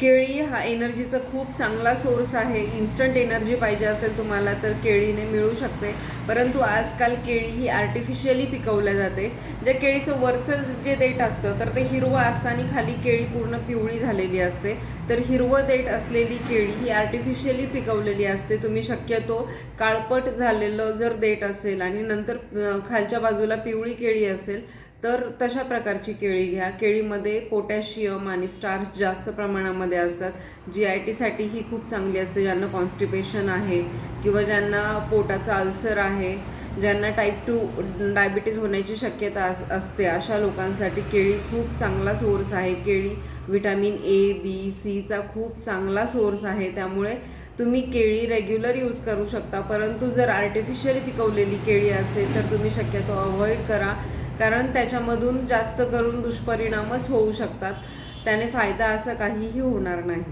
केळी हा एनर्जीचा खूप चांगला सोर्स आहे. इन्स्टंट एनर्जी पाहिजे असेल तुम्हाला तर केळीने मिळू शकते. परंतु आजकाल केळी ही आर्टिफिशियली पिकवल्या जाते. जे केळीचं वरचं जे देठ असतं तर ते हिरवं असतं आणि खाली केळी पूर्ण पिवळी झालेली असते. तर हिरवं देठ असलेली केळी ही आर्टिफिशियली पिकवलेली असते. तुम्ही शक्यतो काळपट झालेलं जर देठ असेल आणि नंतर खालच्या बाजूला पिवळी केळी असेल तर तशा प्रकारची केळी घ्या. केळीमध्ये पोटॅशियम आणि स्टार्च जास्त प्रमाणामध्ये असतात. जी आय टीसाठी ही खूप चांगली असते ज्यांना कॉन्स्टिपेशन आहे किंवा ज्यांना पोटाचा अल्सर आहे ज्यांना टाईप टू डायबिटीज होण्याची शक्यता अस असते अशा लोकांसाठी केळी खूप चांगला सोर्स आहे. केळी विटॅमिन ए बी सीचा खूप चांगला सोर्स आहे. त्यामुळे तुम्ही केळी रेग्युलर यूज करू शकता. परंतु जर आर्टिफिशियली पिकवलेली केळी असेल तर तुम्ही शक्यतो अवॉइड करा. कारण त्याच्यामधून जास्त करून दुष्परिणामच होऊ शकतात. त्याने फायदा असा काहीही होणार नाही.